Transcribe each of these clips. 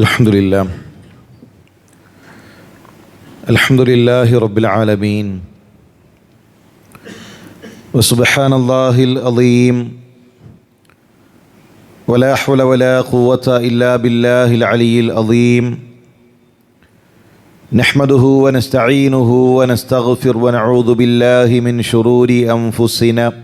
الحمد لله الحمد لله رب العالمين. وسبحان الله العظيم. ولا حول ولا قوة إلا بالله العلي العظيم. نحمده ونستعينه ونستغفر ونعوذ بالله من شرور أنفسنا.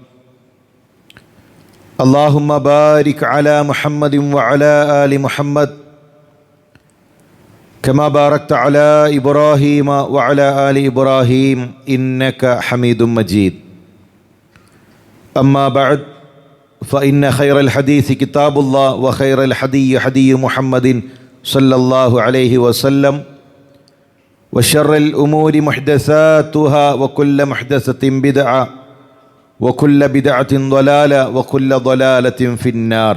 اللهم بارك على محمد وعلى آل محمد كما باركت على إبراهيم وعلى آل إبراهيم إنك حميد مجيد. أما بعد فإن خير الحديث كتاب الله وخير الحدي حدي محمد صلى الله عليه وسلم وشر الأمور محدثاتها وكل محدثة بدعة وكل بدعة ضلالة وكل ضلالة في النار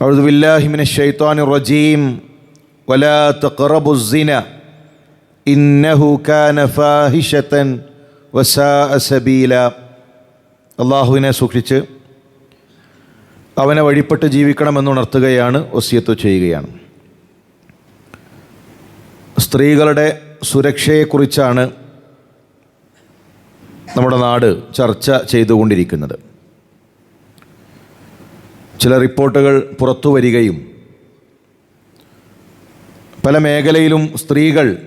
أعوذ بالله من الشيطان الرجيم ولا تقربوا الزنا إنه كان فاحشة وساء سبيلا അള്ളാഹുവിനെ സൂക്ഷിച്ച് അവനെ വഴിപ്പെട്ട് ജീവിക്കണമെന്നുണർത്തുകയാണ് ഒസിയത്ത് ചെയ്യുകയാണ് സ്ത്രീകളുടെ സുരക്ഷയെക്കുറിച്ചാണ് നമ്മുടെ നാട് ചർച്ച ചെയ്തുകൊണ്ടിരിക്കുന്നത്. ചില റിപ്പോർട്ടുകൾ പുറത്തു വരികയും പല മേഖലയിലും സ്ത്രീകൾ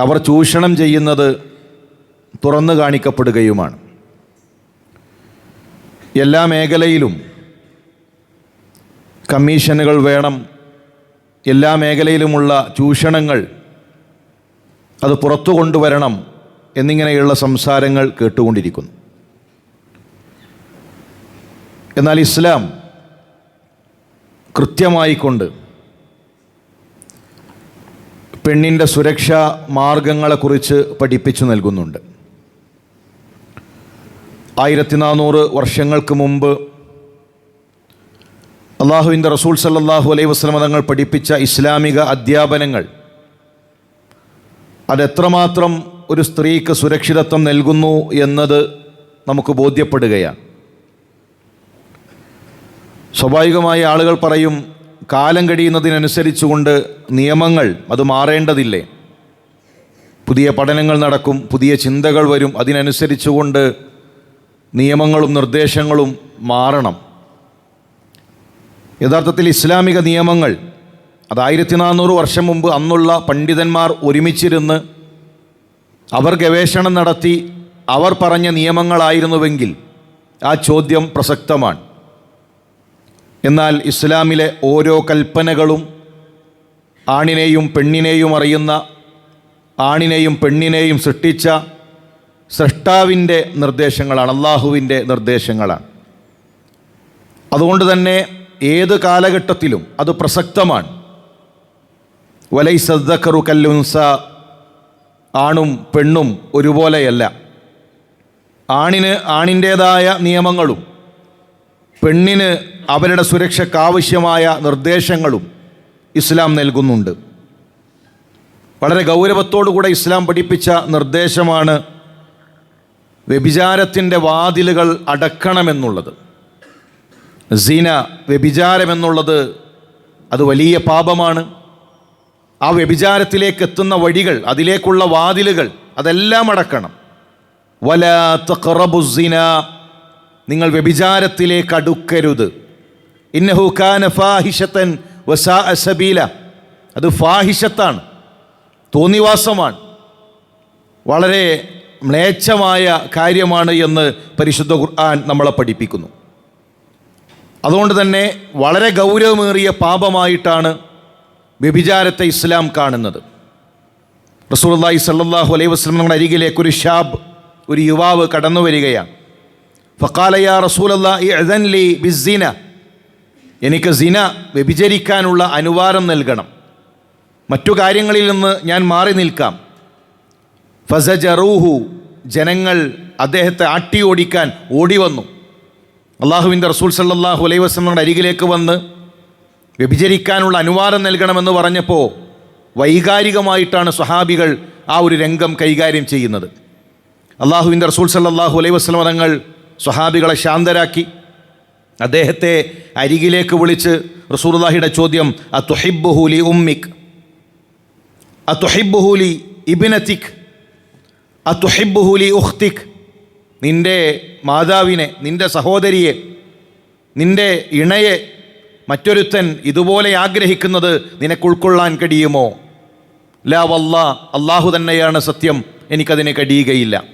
അവർ ചൂഷണം ചെയ്യുന്നത് തുറന്നു കാണിക്കപ്പെടുകയുമാണ്. എല്ലാ മേഖലയിലും കമ്മീഷനുകൾ വേണം എല്ലാ മേഖലയിലുമുള്ള ചൂഷണങ്ങൾ അത് പുറത്തു കൊണ്ടുവരണം എന്നിങ്ങനെയുള്ള സംസാരങ്ങൾ കേട്ടുകൊണ്ടിരിക്കുന്നു. എന്നാൽ ഇസ്ലാം കൃത്യമായിക്കൊണ്ട് പെണ്ണിന്റെ സുരക്ഷാ മാർഗങ്ങളെക്കുറിച്ച് പഠിപ്പിച്ചു നൽകുന്നുണ്ട്. ആയിരത്തി നാനൂറ് വർഷങ്ങൾക്ക് മുമ്പ് അള്ളാഹുവിന്റെ റസൂൽ സല്ലാഹു അലൈഹി വസ്ലമ തങ്ങൾ പഠിപ്പിച്ച ഇസ്ലാമിക അധ്യാപനങ്ങൾ അതെത്രമാത്രം ഒരു സ്ത്രീക്ക് സുരക്ഷിതത്വം നൽകുന്നു എന്നത് നമുക്ക് ബോധ്യപ്പെടുകയാണ്. സ്വാഭാവികമായി ആളുകൾ പറയും കാലം കഴിയുന്നതിനനുസരിച്ചുകൊണ്ട് നിയമങ്ങൾ അത് മാറേണ്ടതില്ലേ? പുതിയ പഠനങ്ങൾ നടക്കും പുതിയ ചിന്തകൾ വരും അതിനനുസരിച്ചുകൊണ്ട് നിയമങ്ങളും നിർദ്ദേശങ്ങളും മാറണം. യഥാർത്ഥത്തിൽ ഇസ്ലാമിക നിയമങ്ങൾ അത് ആയിരത്തി നാനൂറ് വർഷം മുമ്പ് അന്നുള്ള പണ്ഡിതന്മാർ ഒരുമിച്ചിരുന്ന് അവർ ഗവേഷണം നടത്തി അവർ പറഞ്ഞ നിയമങ്ങളായിരുന്നുവെങ്കിൽ ആ ചോദ്യം പ്രസക്തമാണ്. എന്നാൽ ഇസ്ലാമിലെ ഓരോ കൽപ്പനകളും ആണിനെയും പെണ്ണിനെയും അറിയുന്ന ആണിനെയും പെണ്ണിനെയും സൃഷ്ടിച്ച സൃഷ്ടാവിന്റെ നിർദ്ദേശങ്ങളാണ് അള്ളാഹുവിന്റെ നിർദ്ദേശങ്ങളാണ്. അതുകൊണ്ട് തന്നെ ഏത് കാലഘട്ടത്തിലും അത് പ്രസക്തമാണ്. വലൈ സദ്ദക്കറു കല്ലുൻസ ആണും പെണ്ണും ഒരുപോലെയല്ല. ആണിന് ആണിന്റേതായ നിയമങ്ങളും പെണ്ണിന് അവരുടെ സുരക്ഷയ്ക്കാവശ്യമായ നിർദ്ദേശങ്ങളും ഇസ്ലാം നൽകുന്നുണ്ട്. വളരെ ഗൗരവത്തോടുകൂടെ ഇസ്ലാം പഠിപ്പിച്ച നിർദ്ദേശമാണ് വ്യഭിചാരത്തിന്റെ വാതിലുകൾ അടക്കണമെന്നുള്ളത്. സീന വ്യഭിചാരമെന്നുള്ളത് അത് വലിയ പാപമാണ്. ആ വ്യഭിചാരത്തിലേക്ക് എത്തുന്ന വഴികൾ അതിലേക്കുള്ള വാതിലുകൾ അതെല്ലാം അടക്കണം. വല തഖറബുസിന നിങ്ങൾ വ്യഭിചാരത്തിലേക്ക് അടുക്കരുത്. ഇന്നഹു കാന ഫാഹിഷത്തൻ വസാ അസബീല അത് ഫാഹിഷത്താണ് തോന്നിവാസമാണ്. വളരെ മ്ലേച്ഛമായ കാര്യമാണ് എന്ന് പരിശുദ്ധ ഖുർആൻ നമ്മളെ പഠിപ്പിക്കുന്നു. അതുകൊണ്ട് തന്നെ വളരെ ഗൗരവമേറിയ പാപമായിട്ടാണ് വ്യഭിചാരത്തെ ഇസ്ലാം കാണുന്നത്. റസൂലുള്ളാഹി സല്ലാഹു അലൈഹി വസല്ലം നമ്മുടെ അരികിലേക്ക് ഒരു ഷാബ് ഒരു യുവാവ് കടന്നു വരികയാണ്. ഫക്കാലയാ റസൂലി ബിസ്സിന. എനിക്ക് സിന വ്യഭിചരിക്കാനുള്ള അനുവാദം നൽകണം. മറ്റു കാര്യങ്ങളിൽ നിന്ന് ഞാൻ മാറി നിൽക്കാം. ഫസജറൂഹു ജനങ്ങൾ അദ്ദേഹത്തെ ആട്ടി ഓടിക്കാൻ ഓടി വന്നു. അള്ളാഹുവിന്റെ റസൂൽ സല്ലാഹു അലൈഹി വസ്ലമയുടെ അരികിലേക്ക് വന്ന് വ്യഭിചരിക്കാനുള്ള അനുവാദം നൽകണമെന്ന് പറഞ്ഞപ്പോൾ വൈകാരികമായിട്ടാണ് സ്വഹാബികൾ ആ ഒരു രംഗം കൈകാര്യം ചെയ്യുന്നത്. അള്ളാഹുവിന്റെ റസൂൽ സല്ലാഹു അലൈ വസ്ലം തങ്ങൾ സ്വഹാബികളെ ശാന്തരാക്കി. അദ്ദേഹത്തെ അരികിലേക്ക് വിളിച്ച് റസൂർലാഹിയുടെ ചോദ്യം അ അത്തുഹിബുഹൂലി ഉമ്മിക്? അ തുഹിബുഹുലി ഇബിനത്തിക് അത്തുഹിബുഹൂലി ഉഖ്തിക്? നിന്റെ മാതാവിനെ നിന്റെ സഹോദരിയെ നിന്റെ ഇണയെ മറ്റൊരുത്തൻ ഇതുപോലെ ആഗ്രഹിക്കുന്നത് നിനക്ക് ഉൾക്കൊള്ളാൻ കഴിയുമോ? ലാ വല്ല അള്ളാഹു തന്നെയാണ് സത്യം. എനിക്കതിന് കഴിയുകയില്ല.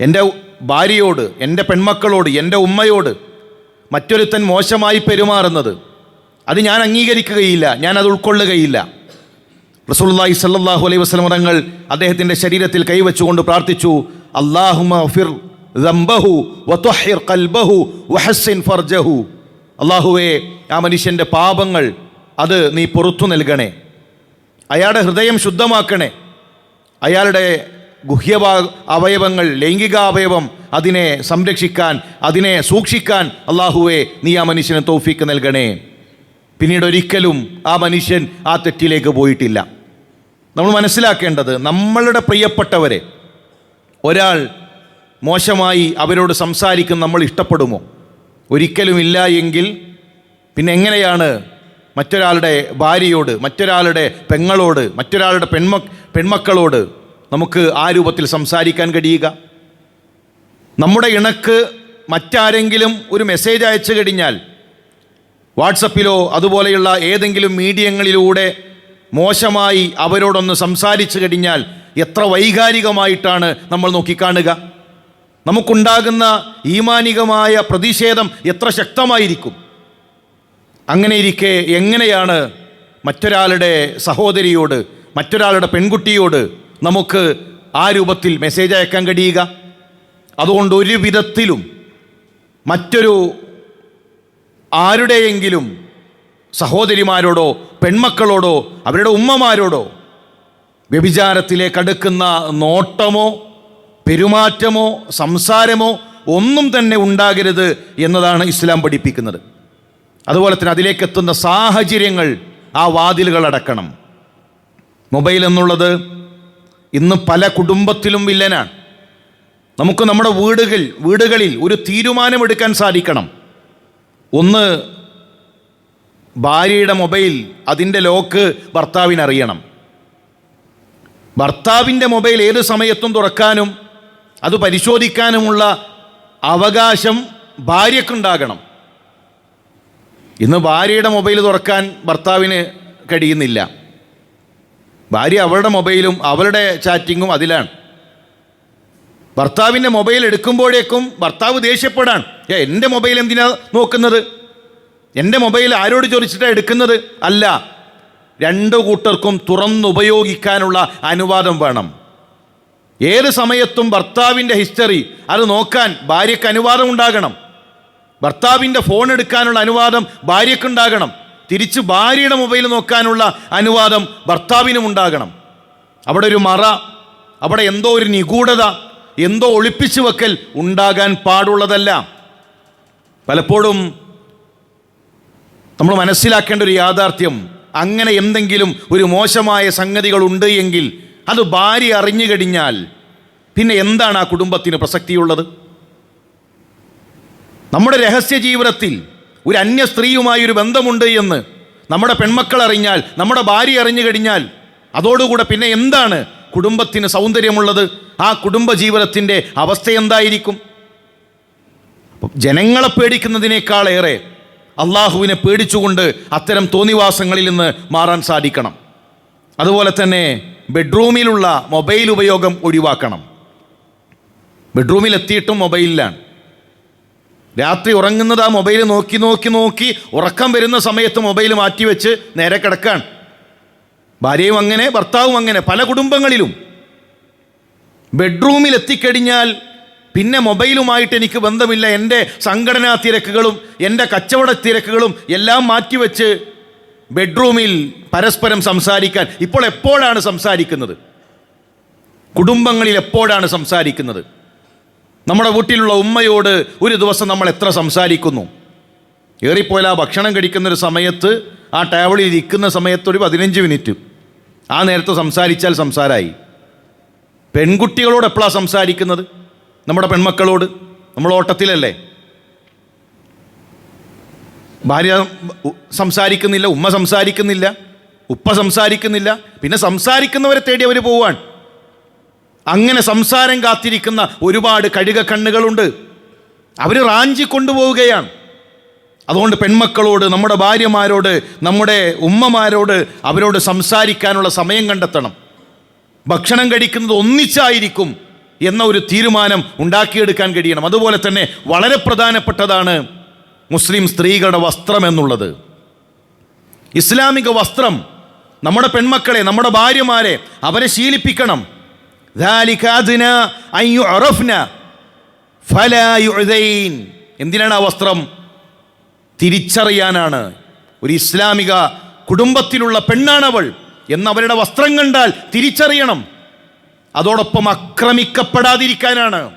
എന്റെ ഭാര്യയോട് എന്റെ പെൺമക്കളോട് എന്റെ ഉമ്മയോട് മറ്റൊരുത്തൻ മോശമായി പെരുമാറുന്നത് അത് ഞാൻ അംഗീകരിക്കുകയില്ല ഞാൻ അത് ഉൾക്കൊള്ളുകയില്ല. റസൂള്ളി സല്ലാഹു അലൈഹി വസല്ലം തങ്ങൾ അദ്ദേഹത്തിന്റെ ശരീരത്തിൽ കൈവച്ചുകൊണ്ട് പ്രാർത്ഥിച്ചു ഖൽബഹു വഹസ്സിൻ ഫർജഹു. അള്ളാഹുവേ ആ മനുഷ്യന്റെ പാപങ്ങൾ അത് നീ പുറത്തു നൽകണേ. അയാളുടെ ഹൃദയം ശുദ്ധമാക്കണേ. അയാളുടെ ഗുഹ്യഭാ അവയവങ്ങൾ ലൈംഗിക അവയവം അതിനെ സംരക്ഷിക്കാൻ അതിനെ സൂക്ഷിക്കാൻ അള്ളാഹുവെ നീ ആ മനുഷ്യന് തോഫിക്ക് നൽകണേ. പിന്നീട് ഒരിക്കലും ആ മനുഷ്യൻ ആ തെറ്റിലേക്ക് പോയിട്ടില്ല. നമ്മൾ മനസ്സിലാക്കേണ്ടത് നമ്മളുടെ പ്രിയപ്പെട്ടവരെ ഒരാൾ മോശമായി അവരോട് സംസാരിക്കും നമ്മൾ ഇഷ്ടപ്പെടുമോ? ഒരിക്കലും ഇല്ല എങ്കിൽ പിന്നെ എങ്ങനെയാണ് മറ്റൊരാളുടെ ഭാര്യയോട് മറ്റൊരാളുടെ പെങ്ങളോട് മറ്റൊരാളുടെ പെൺമ പെൺമക്കളോട് നമുക്ക് ആ രൂപത്തിൽ സംസാരിക്കാൻ കഴിയുക? നമ്മുടെ ഇണക്ക് മറ്റാരെങ്കിലും ഒരു മെസ്സേജ് അയച്ചു കഴിഞ്ഞാൽ വാട്സപ്പിലോ അതുപോലെയുള്ള ഏതെങ്കിലും മീഡിയങ്ങളിലൂടെ മോശമായി അവരോടൊന്ന് സംസാരിച്ചു കഴിഞ്ഞാൽ എത്ര വൈകാരികമായിട്ടാണ് നമ്മൾ നോക്കിക്കാണുക? നമുക്കുണ്ടാകുന്ന ഈമാനികമായ പ്രതിഷേധം എത്ര ശക്തമായിരിക്കും? അങ്ങനെ ഇരിക്കെ എങ്ങനെയാണ് മറ്റൊരാളുടെ സഹോദരിയോട് മറ്റൊരാളുടെ പെൺകുട്ടിയോട് നമുക്ക് ആ രൂപത്തിൽ മെസ്സേജ് അയക്കാൻ കഴിയുക? അതുകൊണ്ട് ഒരു വിധത്തിലും മറ്റൊരു ആരുടെയെങ്കിലും സഹോദരിമാരോടോ പെൺമക്കളോടോ അവരുടെ ഉമ്മമാരോടോ വ്യഭിചാരത്തിലേക്ക് അടുക്കുന്ന നോട്ടമോ പെരുമാറ്റമോ സംസാരമോ ഒന്നും തന്നെ ഉണ്ടാകരുത് എന്നതാണ് ഇസ്ലാം പഠിപ്പിക്കുന്നത്. അതുപോലെ തന്നെ അതിലേക്ക് എത്തുന്ന സാഹചര്യങ്ങൾ ആ വാതിലുകൾ അടക്കണം. മൊബൈൽ എന്നുള്ളത് ഇന്ന് പല കുടുംബത്തിലും വില്ലനാണ്. നമുക്ക് നമ്മുടെ വീടുകൾ വീടുകളിൽ ഒരു തീരുമാനമെടുക്കാൻ സാധിക്കണം. ഒന്ന് ഭാര്യയുടെ മൊബൈൽ അതിന്റെ ലോക്ക് ഭർത്താവിനറിയണം. ഭർത്താവിന്റെ മൊബൈൽ ഏത് സമയത്തും തുറക്കാനും അത് പരിശോധിക്കാനുമുള്ള അവകാശം ഭാര്യക്കുണ്ടാകണം ഇന്ന് ഭാര്യയുടെ മൊബൈൽ തുറക്കാൻ ഭർത്താവിന് കഴിയുന്നില്ല. ഭാര്യ അവളുടെ മൊബൈലും അവളുടെ ചാറ്റിങ്ങും അതിലാണ്. ഭർത്താവിന്റെ മൊബൈൽ എടുക്കുമ്പോഴേക്കും ഭർത്താവ് ദേഷ്യപ്പെടാൻ ഏ എന്റെ മൊബൈൽ എന്തിനാ നോക്കുന്നത്? എന്റെ മൊബൈൽ ആരോട് ചോദിച്ചിട്ടാണ് എടുക്കുന്നത്? അല്ല രണ്ടു കൂട്ടർക്കും തുറന്നുപയോഗിക്കാനുള്ള അനുവാദം വേണം. ഏത് സമയത്തും ഭർത്താവിന്റെ ഹിസ്റ്ററി അത് നോക്കാൻ ഭാര്യയ്ക്ക് അനുവാദം ഉണ്ടാകണം. ഭർത്താവിന്റെ ഫോൺ എടുക്കാനുള്ള അനുവാദം ഭാര്യയ്ക്കുണ്ടാകണം തിരിച്ച് ഭാര്യയുടെ മൊബൈൽ നോക്കാനുള്ള അനുവാദം ഭർത്താവിനും ഉണ്ടാകണം. അവിടെ ഒരു മറ അവിടെ എന്തോ ഒരു നിഗൂഢത എന്തോ ഒളിപ്പിച്ചു വെക്കൽ ഉണ്ടാകാൻ പാടുള്ളതല്ല. പലപ്പോഴും നമ്മൾ മനസ്സിലാക്കേണ്ട ഒരു യാഥാർത്ഥ്യം അങ്ങനെ എന്തെങ്കിലും ഒരു മോശമായ സംഗതികൾ ഉണ്ട് എങ്കിൽ അത് ഭാര്യ അറിഞ്ഞു കഴിഞ്ഞാൽ പിന്നെ എന്താണ് ആ കുടുംബത്തിന് പ്രസക്തിയുള്ളത്? നമ്മുടെ രഹസ്യ ജീവിതത്തിൽ ഒരു അന്യ സ്ത്രീയുമായി ഒരു ബന്ധമുണ്ട് എന്ന് നമ്മുടെ പെൺമക്കൾ അറിഞ്ഞാൽ നമ്മുടെ ഭാര്യ അറിഞ്ഞു കഴിഞ്ഞാൽ അതോടുകൂടെ പിന്നെ എന്താണ് കുടുംബത്തിന് സൗന്ദര്യമുള്ളത്? ആ കുടുംബ ജീവിതത്തിന്റെ അവസ്ഥ എന്തായിരിക്കും? ജനങ്ങളെ പേടിക്കുന്നതിനേക്കാളേറെ അള്ളാഹുവിനെ പേടിച്ചുകൊണ്ട് അത്തരം തോന്നിവാസങ്ങളിൽ നിന്ന് മാറാൻ സാധിക്കണം. അതുപോലെ തന്നെ ബെഡ്റൂമിലുള്ള മൊബൈൽ ഉപയോഗം ഒഴിവാക്കണം. ബെഡ്റൂമിൽ എത്തിയിട്ടും മൊബൈലിലാണ്. രാത്രി ഉറങ്ങുന്നത് ആ മൊബൈൽ നോക്കി നോക്കി നോക്കി ഉറക്കം വരുന്ന സമയത്ത് മൊബൈൽ മാറ്റിവെച്ച് നേരെ കിടക്കാൻ ഭാര്യയും അങ്ങനെ ഭർത്താവും അങ്ങനെ പല കുടുംബങ്ങളിലും. ബെഡ്റൂമിൽ എത്തിക്കഴിഞ്ഞാൽ പിന്നെ മൊബൈലുമായിട്ട് എനിക്ക് ബന്ധമില്ല. എന്റെ സംഘടനാ തിരക്കുകളും എന്റെ കച്ചവട തിരക്കുകളും എല്ലാം മാറ്റിവെച്ച് ബെഡ്റൂമിൽ പരസ്പരം സംസാരിക്കാൻ ഇപ്പോൾ എപ്പോഴാണ് സംസാരിക്കുന്നത്? കുടുംബങ്ങളിൽ എപ്പോഴാണ് സംസാരിക്കുന്നത്? നമ്മുടെ വീട്ടിലുള്ള ഉമ്മയോട് ഒരു ദിവസം നമ്മൾ എത്ര സംസാരിക്കുന്നു? ഏറിപ്പോയാൽ ആ ഭക്ഷണം കഴിക്കുന്ന ഒരു സമയത്ത് ആ ടേബിളിൽ ഇരിക്കുന്ന സമയത്ത് ഒരു പതിനഞ്ച് മിനിറ്റ്. ആ നേരത്തെ സംസാരിച്ചാൽ സംസാരമായി. പെൺകുട്ടികളോട് എപ്പോഴാണ് സംസാരിക്കുന്നത്? നമ്മുടെ പെൺമക്കളോട്? നമ്മൾ ഓട്ടത്തിലല്ലേ? ഭാര്യ സംസാരിക്കുന്നില്ല ഉമ്മ സംസാരിക്കുന്നില്ല ഉപ്പ സംസാരിക്കുന്നില്ല പിന്നെ സംസാരിക്കുന്നവരെ തേടി അവർ പോവാൻ അങ്ങനെ സംസാരം കാത്തിരിക്കുന്ന ഒരുപാട് കഴുക കണ്ണുകളുണ്ട്. അവർ റാഞ്ചി കൊണ്ടുപോവുകയാണ്. അതുകൊണ്ട് പെൺമക്കളോട് നമ്മുടെ ഭാര്യമാരോട് നമ്മുടെ ഉമ്മമാരോട് അവരോട് സംസാരിക്കാനുള്ള സമയം കണ്ടെത്തണം. ഭക്ഷണം കഴിക്കുന്നത് ഒന്നിച്ചായിരിക്കും എന്ന ഒരു തീരുമാനം ഉണ്ടാക്കിയെടുക്കാൻ കഴിയണം. അതുപോലെ തന്നെ വളരെ പ്രധാനപ്പെട്ടതാണ് മുസ്ലിം സ്ത്രീകളുടെ വസ്ത്രം എന്നുള്ളത്. ഇസ്ലാമിക വസ്ത്രം നമ്മുടെ പെൺമക്കളെ നമ്മുടെ ഭാര്യമാരെ അവരെ ശീലിപ്പിക്കണം. എന്തിനാണ് ആ വസ്ത്രം? തിരിച്ചറിയാനാണ്. ഒരു ഇസ്ലാമിക കുടുംബത്തിലുള്ള പെണ്ണാണവൾ എന്നവരുടെ വസ്ത്രം കണ്ടാൽ തിരിച്ചറിയണം. അതോടൊപ്പം ആക്രമിക്കപ്പെടാതിരിക്കാനാണ്.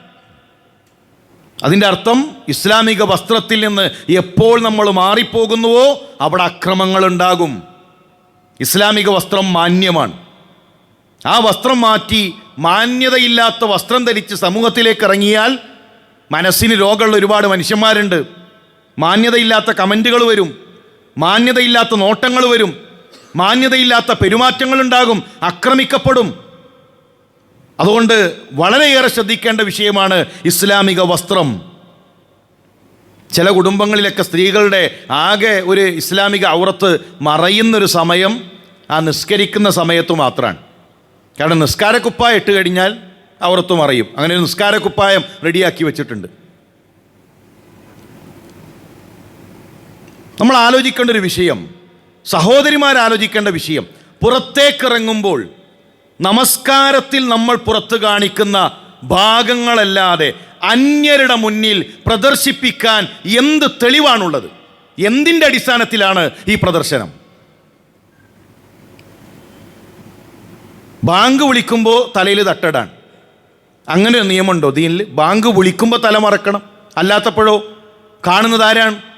അതിന്റെ അർത്ഥം ഇസ്ലാമിക വസ്ത്രത്തിൽ നിന്ന് എപ്പോൾ നമ്മൾ മാറിപ്പോകുന്നുവോ അവിടെ അക്രമങ്ങൾ ഉണ്ടാകും ഇസ്ലാമിക വസ്ത്രം മാന്യമാണ്. ആ വസ്ത്രം മാറ്റി മാന്യതയില്ലാത്ത വസ്ത്രം ധരിച്ച് സമൂഹത്തിലേക്ക് ഇറങ്ങിയാൽ മനസ്സിന് രോഗമുള്ള ഒരുപാട് മനുഷ്യന്മാരുണ്ട്. മാന്യതയില്ലാത്ത കമന്റുകൾ വരും. മാന്യതയില്ലാത്ത നോട്ടങ്ങൾ വരും. മാന്യതയില്ലാത്ത പെരുമാറ്റങ്ങളുണ്ടാകും ആക്രമിക്കപ്പെടും അതുകൊണ്ട് വളരെയേറെ ശ്രദ്ധിക്കേണ്ട വിഷയമാണ് ഇസ്ലാമിക വസ്ത്രം. ചില കുടുംബങ്ങളിലൊക്കെ സ്ത്രീകളുടെ ആകെ ഒരു ഇസ്ലാമിക ഔറത്ത് മറയുന്നൊരു സമയം ആ നിസ്കരിക്കുന്ന സമയത്ത് മാത്രമാണ്. കാരണം നിസ്കാരക്കുപ്പായം ഇട്ട് കഴിഞ്ഞാൽ ഔറത്ത് മറയും. അങ്ങനെ ഒരു നിസ്കാരക്കുപ്പായം റെഡിയാക്കി വെച്ചിട്ടുണ്ട്. നമ്മൾ ആലോചിക്കേണ്ട ഒരു വിഷയം സഹോദരിമാർ ആലോചിക്കേണ്ട വിഷയം പുറത്തേക്കിറങ്ങുമ്പോൾ നമസ്കാരത്തിൽ നമ്മൾ പുറത്തു കാണിക്കുന്ന ഭാഗങ്ങളല്ലാതെ അന്യരുടെ മുന്നിൽ പ്രദർശിപ്പിക്കാൻ എന്ത് തെളിവാണുള്ളത്? എന്തിന്റെ അടിസ്ഥാനത്തിലാണ് ഈ പ്രദർശനം? ബാങ്ക് വിളിക്കുമ്പോൾ തലയിൽ തട്ടടാൻ അങ്ങനെ ഒരു നിയമമുണ്ടോ? ദീനിൽ ബാങ്ക് വിളിക്കുമ്പോൾ തല മറക്കണം. അല്ലാത്തപ്പോഴോ? കാണുന്നത് ആരാണ്?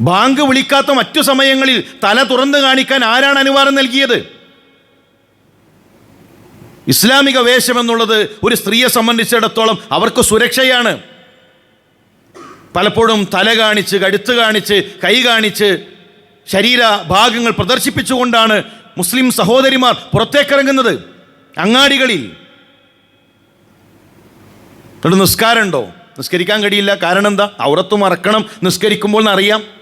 ബാങ്ക് വിളിക്കാത്ത മറ്റു സമയങ്ങളിൽ തല തുറന്നു കാണിക്കാൻ ആരാണ് അനുവാദം നൽകിയത്? ഇസ്ലാമിക വേഷം എന്നുള്ളത് ഒരു സ്ത്രീയെ സംബന്ധിച്ചിടത്തോളം അവർക്ക് സുരക്ഷയാണ്. പലപ്പോഴും തല കാണിച്ച് കഴുത്ത് കാണിച്ച് കൈ കാണിച്ച് ശരീര ഭാഗങ്ങൾ പ്രദർശിപ്പിച്ചുകൊണ്ടാണ് മുസ്ലിം സഹോദരിമാർ പുറത്തേക്കിറങ്ങുന്നത്. അങ്ങാടികളിൽ. നിസ്കാരമുണ്ടോ? നിസ്കരിക്കാൻ കഴിയില്ല. കാരണം എന്താ? ഔറത്ത് മറക്കണം. നിസ്കരിക്കുമ്പോൾ എന്നറിയാം.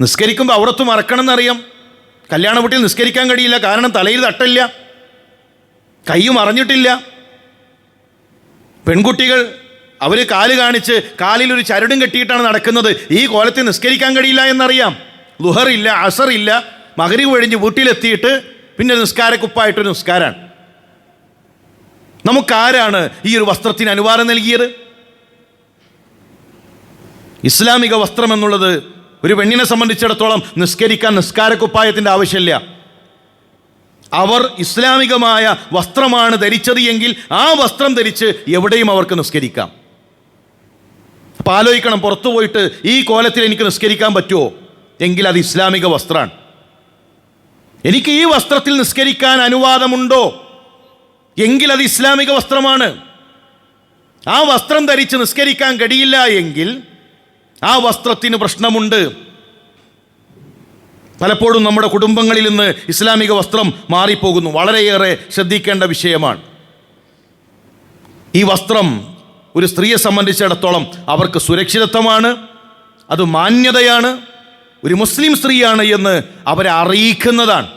നിസ്കരിക്കുമ്പോൾ അവിടത്ത് മറക്കണം എന്നറിയാം. കല്യാണ വീട്ടിൽ നിസ്കരിക്കാൻ കഴിയില്ല കാരണം തലയിൽ തട്ടില്ല കൈയും അറിഞ്ഞിട്ടില്ല പെൺകുട്ടികൾ അവർ കാൽ കാണിച്ച് കാലിൽ ഒരു ചരടും കെട്ടിയിട്ടാണ് നടക്കുന്നത്. ഈ കോലത്തിൽ നിസ്കരിക്കാൻ കഴിയില്ല എന്നറിയാം. ലുഹറില്ല അസറില്ല മകരി ഒഴിഞ്ഞ് വീട്ടിലെത്തിയിട്ട് പിന്നെ നിസ്കാരക്കുപ്പായിട്ടൊരു നിസ്കാരമാണ് നമുക്കാരാണ് ഈ ഒരു വസ്ത്രത്തിന് അനുവാദം നൽകിയത്? ഇസ്ലാമിക വസ്ത്രം എന്നുള്ളത് ഒരു പെണ്ണിനെ സംബന്ധിച്ചിടത്തോളം നിസ്കരിക്കാൻ നിസ്കാരക്കുപ്പായത്തിന്റെ ആവശ്യമില്ല. അവർ ഇസ്ലാമികമായ വസ്ത്രമാണ് ധരിച്ചത് എങ്കിൽ ആ വസ്ത്രം ധരിച്ച് എവിടെയും അവർക്ക് നിസ്കരിക്കാം. അപ്പം ആലോചിക്കണം പുറത്തു പോയിട്ട് ഈ കോലത്തിൽ എനിക്ക് നിസ്കരിക്കാൻ പറ്റുമോ എങ്കിൽ അത് ഇസ്ലാമിക വസ്ത്രമാണ് എനിക്ക് ഈ വസ്ത്രത്തിൽ നിസ്കരിക്കാൻ അനുവാദമുണ്ടോ? എങ്കിൽ അത് ഇസ്ലാമിക വസ്ത്രമാണ്. ആ വസ്ത്രം ധരിച്ച് നിസ്കരിക്കാൻ കഴിയില്ല എങ്കിൽ ആ വസ്ത്രത്തിന് പ്രശ്നമുണ്ട്. പലപ്പോഴും നമ്മുടെ കുടുംബങ്ങളിൽ നിന്ന് ഇസ്ലാമിക വസ്ത്രം മാറിപ്പോകുന്നു. വളരെയേറെ ശ്രദ്ധിക്കേണ്ട വിഷയമാണ്. ഈ വസ്ത്രം ഒരു സ്ത്രീയെ സംബന്ധിച്ചിടത്തോളം അവർക്ക് സുരക്ഷിതത്വമാണ് അത് മാന്യതയാണ് ഒരു മുസ്ലിം സ്ത്രീയാണ് എന്ന് അവരെ അറിയിക്കുന്നതാണ്.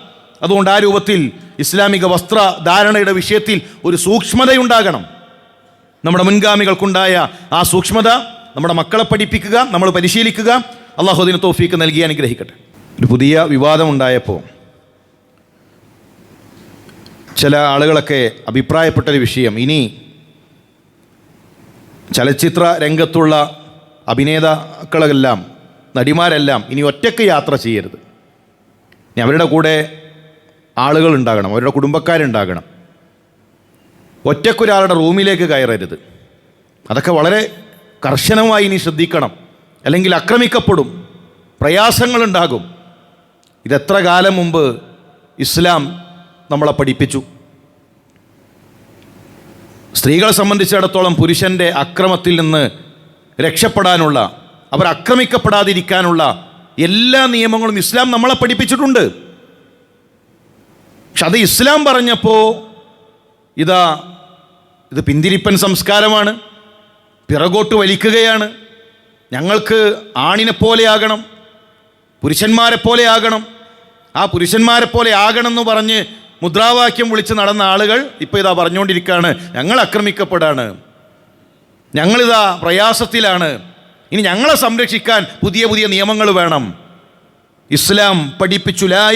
അതുകൊണ്ട് ആ രൂപത്തിൽ ഇസ്ലാമിക വസ്ത്രധാരണയുടെ വിഷയത്തിൽ ഒരു സൂക്ഷ്മതയുണ്ടാകണം. നമ്മുടെ മുൻഗാമികൾക്കുണ്ടായ ആ സൂക്ഷ്മത നമ്മുടെ മക്കളെ പഠിപ്പിക്കുക നമ്മൾ പരിശീലിക്കുക. അള്ളാഹു തോഫീക്ക് നൽകി അനുഗ്രഹിക്കട്ടെ. ഒരു പുതിയ വിവാദം ഉണ്ടായപ്പോൾ ചില ആളുകളൊക്കെ അഭിപ്രായപ്പെട്ടൊരു വിഷയം. ഇനി ചലച്ചിത്ര രംഗത്തുള്ള അഭിനേതാക്കളെല്ലാം നടിമാരെല്ലാം ഇനി ഒറ്റയ്ക്ക് യാത്ര ചെയ്യരുത്. ഇനി അവരുടെ കൂടെ ആളുകൾ ഉണ്ടാകണം അവരുടെ കുടുംബക്കാരുണ്ടാകണം. ഒറ്റക്കൊരാളുടെ റൂമിലേക്ക് കയറരുത്. അതൊക്കെ വളരെ കർശനമായി ഇനി ശ്രദ്ധിക്കണം. അല്ലെങ്കിൽ ആക്രമിക്കപ്പെടും. പ്രയാസങ്ങളുണ്ടാകും. ഇതെത്ര കാലം മുമ്പ് ഇസ്ലാം നമ്മളെ പഠിപ്പിച്ചു. സ്ത്രീകളെ സംബന്ധിച്ചിടത്തോളം പുരുഷന്റെ അക്രമത്തിൽ നിന്ന് രക്ഷപ്പെടാനുള്ള അവർ ആക്രമിക്കപ്പെടാതിരിക്കാനുള്ള എല്ലാ നിയമങ്ങളും ഇസ്ലാം നമ്മളെ പഠിപ്പിച്ചിട്ടുണ്ട്. പക്ഷെ അത് ഇസ്ലാം പറഞ്ഞപ്പോൾ ഇതാ ഇത് പിന്തിരിപ്പൻ സംസ്കാരമാണ്. പിറകോട്ട് വലിക്കുകയാണ്. ഞങ്ങൾക്ക് ആണിനെ പോലെയാകണം പുരുഷന്മാരെ പോലെയാകണം ആ പുരുഷന്മാരെ പോലെ ആകണം എന്ന് പറഞ്ഞ് മുദ്രാവാക്യം വിളിച്ച് നടന്ന ആളുകൾ ഇപ്പോൾ ഇതാ പറഞ്ഞുകൊണ്ടിരിക്കുകയാണ്. ഞങ്ങൾ ആക്രമിക്കപ്പെടാണ്. ഞങ്ങളിതാ പ്രയാസത്തിലാണ്. ഇനി ഞങ്ങളെ സംരക്ഷിക്കാൻ പുതിയ പുതിയ നിയമങ്ങൾ വേണം. ഇസ്ലാം പഠിപ്പിച്ചു ലാ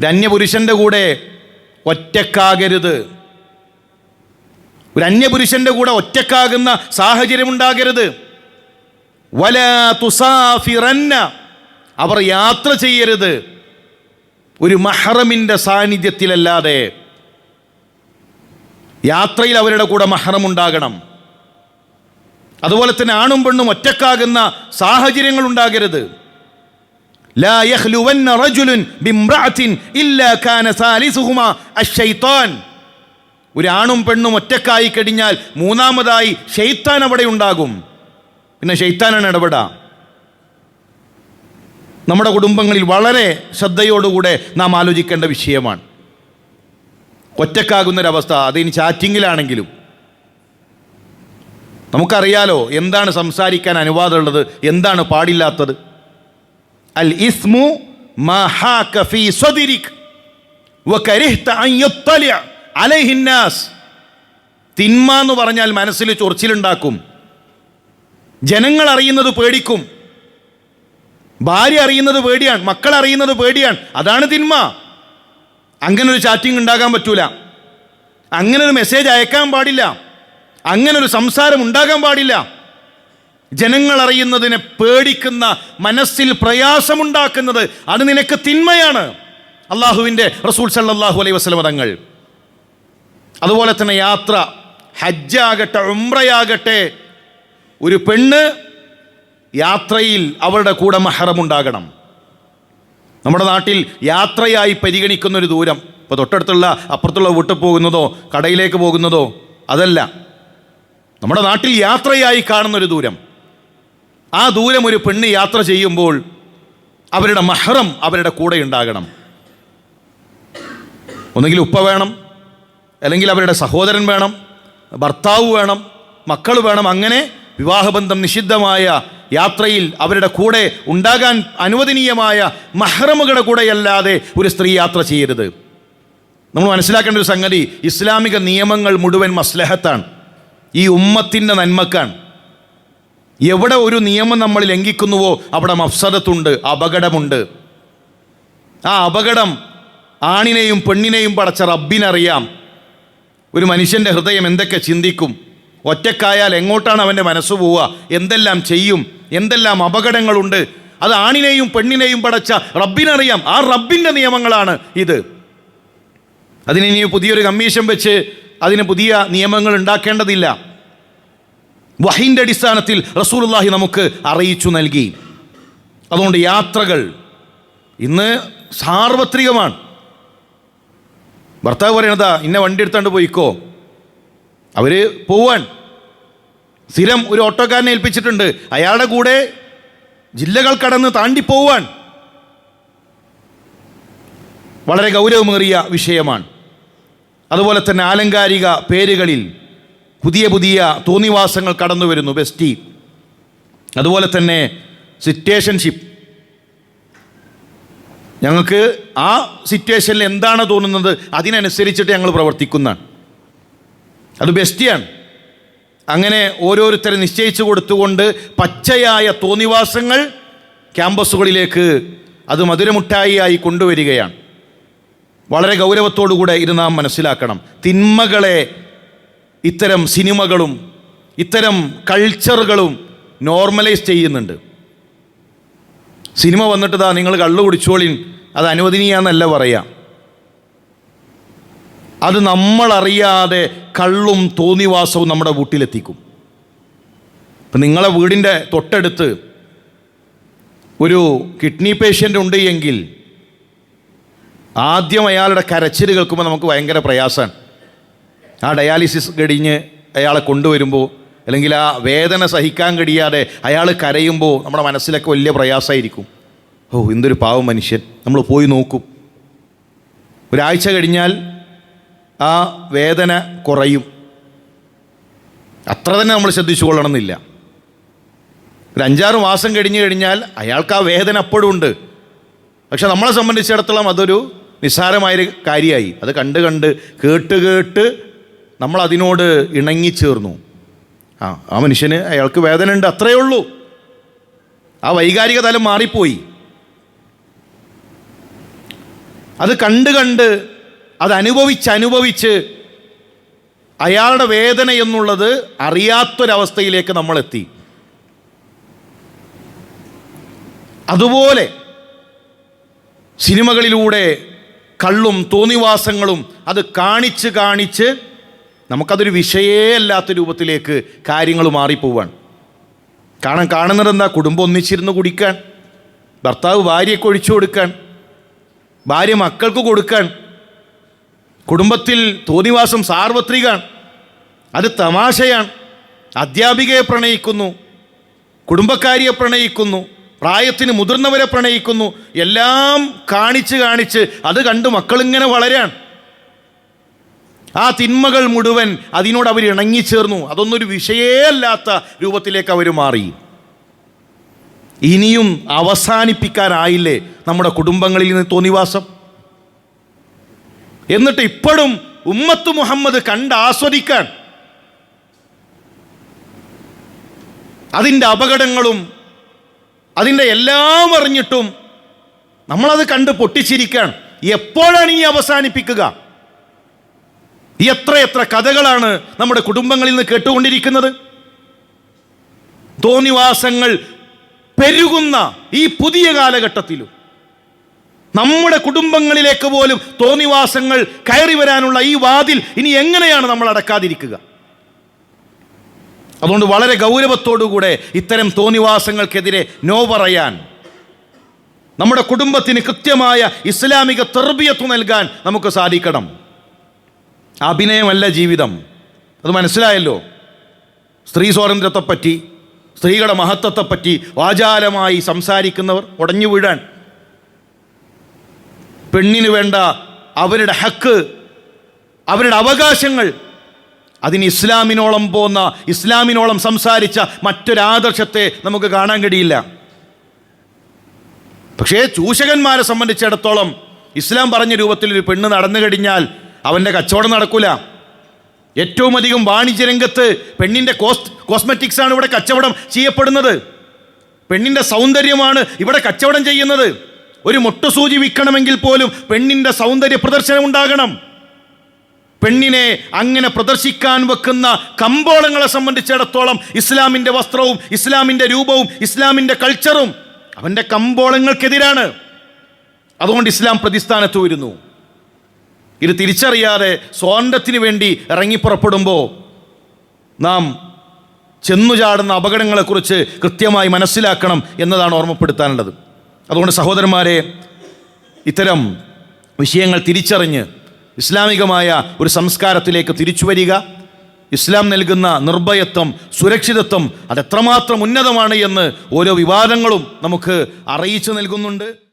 ഒരു അന്യപുരുഷന്റെ കൂടെ ഒറ്റക്കാകരുത്. ഒരു അന്യപുരുഷന്റെ കൂടെ ഒറ്റക്കാകുന്ന സാഹചര്യം ഉണ്ടാകരുത് വലാ തുസാഫിറന്ന അവർ യാത്ര ചെയ്യരുത്. ഒരു മഹറമിന്റെ സാന്നിധ്യത്തിലല്ലാതെ യാത്രയിൽ അവരുടെ കൂടെ മഹറം ഉണ്ടാകണം അതുപോലെ തന്നെ ആണും പെണ്ണും ഒറ്റക്കാകുന്ന സാഹചര്യങ്ങൾ ഉണ്ടാകരുത് ഒരു ആണും പെണ്ണും ഒറ്റക്കായി കഴിഞ്ഞാൽ മൂന്നാമതായി ഷെയ്ത്താൻ അവിടെ ഉണ്ടാകും. പിന്നെ ഷെയ്ത്താനാണ് ഇടപെട. നമ്മുടെ കുടുംബങ്ങളിൽ വളരെ ശ്രദ്ധയോടുകൂടെ നാം ആലോചിക്കേണ്ട വിഷയമാണ്. ഒറ്റക്കാകുന്നൊരവസ്ഥ അതിന് ചാറ്റിങ്ങിലാണെങ്കിലും. നമുക്കറിയാലോ എന്താണ് സംസാരിക്കാൻ അനുവാദമുള്ളത് എന്താണ് പാടില്ലാത്തത്? അൽ ഇസ്മു തിന്മ എന്ന് പറഞ്ഞാൽ മനസ്സിൽ ചൊറിച്ചിലുണ്ടാക്കും. ജനങ്ങൾ അറിയുന്നത് പേടിക്കും. ഭാര്യ അറിയുന്നത് പേടിയാണ്. മക്കൾ അറിയുന്നത് പേടിയാണ്. അതാണ് തിന്മ. അങ്ങനെ ഒരു ചാറ്റിംഗ് ഉണ്ടാകാൻ പറ്റൂല. അങ്ങനെ ഒരു മെസ്സേജ് അയക്കാൻ പാടില്ല. അങ്ങനെ ഒരു സംസാരം ഉണ്ടാകാൻ പാടില്ല. ജനങ്ങൾ അറിയുന്നതിനെ പേടിക്കുന്ന മനസ്സിൽ പ്രയാസമുണ്ടാക്കുന്നത് അത് നിനക്ക് തിന്മയാണ്. അള്ളാഹുവിന്റെ റസൂൽ സല്ലാഹു അലൈ വസല്ലം തങ്ങൾ. അതുപോലെ തന്നെ യാത്ര ഹജ്ജാകട്ടെ ഉംറയാകട്ടെ ഒരു പെണ്ണ് യാത്രയിൽ അവരുടെ കൂടെ മഹറമുണ്ടാകണം. നമ്മുടെ നാട്ടിൽ യാത്രയായി പരിഗണിക്കുന്ന ഒരു ദൂരം ഇപ്പോൾ തൊട്ടടുത്തുള്ള അപ്പുറത്തുള്ള വീട്ടിൽ പോകുന്നതോ കടയിലേക്ക് പോകുന്നതോ അതല്ല. നമ്മുടെ നാട്ടിൽ യാത്രയായി കാണുന്നൊരു ദൂരം. ആ ദൂരം ഒരു പെണ്ണ് യാത്ര ചെയ്യുമ്പോൾ അവരുടെ മഹറം അവരുടെ കൂടെ ഉണ്ടാകണം. ഒന്നുകിൽ ഉപ്പ വേണം അല്ലെങ്കിൽ അവരുടെ സഹോദരൻ വേണം ഭർത്താവ് വേണം മക്കൾ വേണം. അങ്ങനെ വിവാഹബന്ധം നിഷിദ്ധമായ യാത്രയിൽ അവരുടെ കൂടെ ഉണ്ടാകാൻ അനുവദനീയമായ മഹ്റമുകളുടെ കൂടെയല്ലാതെ ഒരു സ്ത്രീ യാത്ര ചെയ്യരുത്. നമ്മൾ മനസ്സിലാക്കേണ്ട ഒരു സംഗതി ഇസ്ലാമിക നിയമങ്ങൾ മുഴുവൻ മസ്ലഹത്താണ്. ഈ ഉമ്മത്തിന്റെ നന്മക്കാണ്. എവിടെ ഒരു നിയമം നമ്മൾ ലംഘിക്കുന്നുവോ അവിടെ മഫ്സദത്തുണ്ട് അപകടമുണ്ട്. ആ അപകടം ആണിനെയും പെണ്ണിനെയും പടച്ച റബ്ബിനറിയാം. ഒരു മനുഷ്യന്റെ ഹൃദയം എന്തൊക്കെ ചിന്തിക്കും? ഒറ്റക്കായാൽ എങ്ങോട്ടാണ് അവന്റെ മനസ്സ് പോവുക? എന്തെല്ലാം ചെയ്യും? എന്തെല്ലാം അപകടങ്ങളുണ്ട്? അത് ആണിനെയും പെണ്ണിനെയും പടച്ച റബ്ബിനറിയാം. ആ റബ്ബിന്റെ നിയമങ്ങളാണ് ഇത്. അതിന് ഇനി പുതിയൊരു കമ്മീഷൻ വെച്ച് അതിന് പുതിയ നിയമങ്ങൾ ഉണ്ടാക്കേണ്ടതില്ല. വഹിന്റെ അടിസ്ഥാനത്തിൽ റസൂലുള്ളാഹി നമുക്ക് അറിയിച്ചു നൽകി. അതുകൊണ്ട് യാത്രകൾ ഇന്ന് സാർവത്രികമാണ്. ഭർത്താവ് പറയണതാ ഇന്ന വണ്ടി എടുത്താണ്ട് പോയിക്കോ. അവർ പോവാൻ. സ്ഥിരം ഒരു ഓട്ടോക്കാരനെ ഏൽപ്പിച്ചിട്ടുണ്ട്. അയാളുടെ കൂടെ ജില്ലകൾ കടന്ന് താണ്ടി പോവാൻ. വളരെ ഗൗരവമേറിയ വിഷയമാണ്. അതുപോലെ തന്നെ ആലങ്കാരിക പേരുകളിൽ പുതിയ പുതിയ തോന്നിവാസങ്ങൾ കടന്നു വരുന്നു ബെസ്റ്റി അതുപോലെ തന്നെ സിറ്റുവേഷൻഷിപ്പ് ഞങ്ങൾക്ക് ആ സിറ്റുവേഷനിൽ എന്താണ് തോന്നുന്നത് അതിനനുസരിച്ചിട്ട് ഞങ്ങൾ പ്രവർത്തിക്കുന്നതാണ്. അത് ബെസ്റ്റിയാണ് അങ്ങനെ ഓരോരുത്തരെ നിശ്ചയിച്ചു കൊടുത്തുകൊണ്ട് പച്ചയായ തോന്നിവാസങ്ങൾ ക്യാമ്പസുകളിലേക്ക് അത് മധുരമുട്ടായിയായി കൊണ്ടുവരികയാണ്. വളരെ ഗൗരവത്തോടുകൂടെ ഇത് നാം മനസ്സിലാക്കണം. തിന്മകളെ ഇത്തരം സിനിമകളും ഇത്തരം കൾച്ചറുകളും നോർമലൈസ് ചെയ്യുന്നുണ്ട്. സിനിമ വന്നിട്ട് ഇതാ നിങ്ങൾ കള്ളു കുടിച്ചോളിൻ അത് അനുവദനീയാന്നല്ല പറയാം. അത് നമ്മളറിയാതെ കള്ളും തോന്നിവാസവും നമ്മുടെ വീട്ടിലെത്തിക്കും. ഇപ്പം നിങ്ങളെ വീടിന്റെ തൊട്ടടുത്ത് ഒരു കിഡ്നി പേഷ്യന്റ് ഉണ്ട് എങ്കിൽ ആദ്യം അയാളുടെ കരച്ചിൽ കേൾക്കുമ്പോൾ നമുക്ക് ഭയങ്കര പ്രയാസമാണ്. ആ ഡയാലിസിസ് കഴിഞ്ഞ് അയാളെ കൊണ്ടുവരുമ്പോൾ അല്ലെങ്കിൽ ആ വേദന സഹിക്കാൻ കഴിയാതെ അയാൾ കരയുമ്പോൾ നമ്മുടെ മനസ്സിലൊക്കെ വലിയ പ്രയാസമായിരിക്കും ഓ എന്തൊരു പാവം മനുഷ്യൻ. നമ്മൾ പോയി നോക്കും. ഒരാഴ്ച കഴിഞ്ഞാൽ ആ വേദന കുറയും. അത്ര തന്നെ നമ്മൾ ശ്രദ്ധിച്ചു കൊള്ളണമെന്നില്ല. ഒരു അഞ്ചാറ് മാസം കഴിഞ്ഞ് കഴിഞ്ഞാൽ അയാൾക്ക് ആ വേദന അപ്പോഴും ഉണ്ട്. പക്ഷെ നമ്മളെ സംബന്ധിച്ചിടത്തോളം അതൊരു നിസ്സാരമായൊരു കാര്യമായി. അത് കണ്ട് കണ്ട് കേട്ട് കേട്ട് നമ്മൾ അതിനോട് ഇണങ്ങിച്ചേർന്നു. ആ ആ മനുഷ്യന് അയാൾക്ക് വേദന ഉണ്ട് അത്രയേ ഉള്ളൂ. ആ വൈകാരിക തലം മാറിപ്പോയി. അത് കണ്ട് കണ്ട് അത് അനുഭവിച്ച് അനുഭവിച്ച് അയാളുടെ വേദന എന്നുള്ളത് അറിയാത്തൊരവസ്ഥയിലേക്ക് നമ്മളെത്തി. അതുപോലെ സിനിമകളിലൂടെ കള്ളും തോന്നിവാസങ്ങളും അത് കാണിച്ച് കാണിച്ച് നമുക്കതൊരു വിഷയേ അല്ലാത്ത രൂപത്തിലേക്ക് കാര്യങ്ങൾ മാറിപ്പോവാണ്. കാണാൻ കാണുന്നത് എന്താ കുടുംബം ഒന്നിച്ചിരുന്ന് കുടിക്കാൻ ഭർത്താവ് ഭാര്യയ്ക്ക് ഒഴിച്ചു കൊടുക്കാൻ ഭാര്യ മക്കൾക്ക് കൊടുക്കാൻ കുടുംബത്തിൽ തോന്നിവാസം സാർവത്രികാണ് അത് തമാശയാണ്. അധ്യാപികയെ പ്രണയിക്കുന്നു കുടുംബക്കാരിയെ പ്രണയിക്കുന്നു പ്രായത്തിന് മുതിർന്നവരെ പ്രണയിക്കുന്നു എല്ലാം കാണിച്ച് കാണിച്ച് അത് കണ്ട് മക്കളിങ്ങനെ വളരാൻ ആ തിന്മകൾ മുഴുവൻ അതിനോട് അവർ ഇണങ്ങിച്ചേർന്നു. അതൊന്നൊരു വിഷയേ അല്ലാത്ത രൂപത്തിലേക്ക് അവർ മാറി. ഇനിയും അവസാനിപ്പിക്കാനായില്ലേ നമ്മുടെ കുടുംബങ്ങളിൽ നിന്ന് തോന്നിവാസം? എന്നിട്ട് ഇപ്പോഴും ഉമ്മത്ത് മുഹമ്മദ് കണ്ട് ആസ്വദിക്കാൻ അതിന്റെ അപകടങ്ങളും അതിന്റെ എല്ലാം അറിഞ്ഞിട്ടും നമ്മളത് കണ്ട് പൊട്ടിച്ചിരിക്കാൻ. എപ്പോഴാണ് ഈ അവസാനിപ്പിക്കുക? എത്ര എത്ര കഥകളാണ് നമ്മുടെ കുടുംബങ്ങളിൽ നിന്ന് കേട്ടുകൊണ്ടിരിക്കുന്നത്? തോന്നിവാസങ്ങൾ പെരുകുന്ന ഈ പുതിയ കാലഘട്ടത്തിലും നമ്മുടെ കുടുംബങ്ങളിലേക്ക് പോലും തോന്നിവാസങ്ങൾ കയറി വരാനുള്ള ഈ വാതിൽ ഇനി എങ്ങനെയാണ് നമ്മൾ അടക്കാതിരിക്കുക? അതുകൊണ്ട് വളരെ ഗൗരവത്തോടുകൂടെ ഇത്തരം തോന്നിവാസങ്ങൾക്കെതിരെ നോ പറയാൻ നമ്മുടെ കുടുംബത്തിന് കൃത്യമായ ഇസ്ലാമിക തെർബിയത്ത് നൽകാൻ നമുക്ക് സാധിക്കണം. അഭിനയമല്ല ജീവിതം. അത് മനസ്സിലായല്ലോ? സ്ത്രീ സ്വാതന്ത്ര്യത്തെപ്പറ്റി സ്ത്രീകളുടെ മഹത്വത്തെപ്പറ്റി വാചാലമായി സംസാരിക്കുന്നവർ ഉടഞ്ഞു വീഴാൻ. പെണ്ണിന് വേണ്ട അവരുടെ ഹക്ക് അവരുടെ അവകാശങ്ങൾ അതിന് ഇസ്ലാമിനോളം പോന്ന ഇസ്ലാമിനോളം സംസാരിച്ച മറ്റൊരാദർശത്തെ നമുക്ക് കാണാൻ കഴിയില്ല. പക്ഷേ ചൂഷകന്മാരെ സംബന്ധിച്ചിടത്തോളം ഇസ്ലാം പറഞ്ഞ രൂപത്തിൽ ഒരു പെണ്ണ് നടന്നു കഴിഞ്ഞാൽ അവന്റെ കച്ചവടം നടക്കൂല. ഏറ്റവും അധികം വാണിജ്യ വാണിജ്യരംഗത്ത് പെണ്ണിന്റെ കോസ് കോസ്മെറ്റിക്സ് ആണ് ഇവിടെ കച്ചവടം ചെയ്യപ്പെടുന്നത്. പെണ്ണിന്റെ സൗന്ദര്യമാണ് ഇവിടെ കച്ചവടം ചെയ്യുന്നത്. ഒരു മുട്ടുസൂചി വിൽക്കണമെങ്കിൽ പോലും പെണ്ണിന്റെ സൗന്ദര്യ പ്രദർശനം ഉണ്ടാകണം. പെണ്ണിനെ അങ്ങനെ പ്രദർശിക്കാൻ വെക്കുന്ന കമ്പോളങ്ങളെ സംബന്ധിച്ചിടത്തോളം ഇസ്ലാമിന്റെ വസ്ത്രവും ഇസ്ലാമിന്റെ രൂപവും ഇസ്ലാമിന്റെ കൾച്ചറും അവന്റെ കമ്പോളങ്ങൾക്കെതിരാണ്. അതുകൊണ്ട് ഇസ്ലാം പ്രതിസ്ഥാനത്ത് വരുന്നു ഇത് തിരിച്ചറിയാതെ സ്വാതന്ത്ര്യത്തിന് വേണ്ടി ഇറങ്ങിപ്പുറപ്പെടുമ്പോൾ നാം ചെന്നുചാടുന്ന അപകടങ്ങളെക്കുറിച്ച് കൃത്യമായി മനസ്സിലാക്കണം എന്നതാണ് ഓർമ്മപ്പെടുത്താനുള്ളത്. അതുകൊണ്ട് സഹോദരന്മാരെ ഇത്തരം വിഷയങ്ങൾ തിരിച്ചറിഞ്ഞ് ഇസ്ലാമികമായ ഒരു സംസ്കാരത്തിലേക്ക് തിരിച്ചു വരിക. ഇസ്ലാം നൽകുന്ന നിർഭയത്വം സുരക്ഷിതത്വം അതെത്രമാത്രം ഉന്നതമാണ് എന്ന് ഓരോ വിവാദങ്ങളും നമുക്ക് അറിയിച്ചു നൽകുന്നുണ്ട്.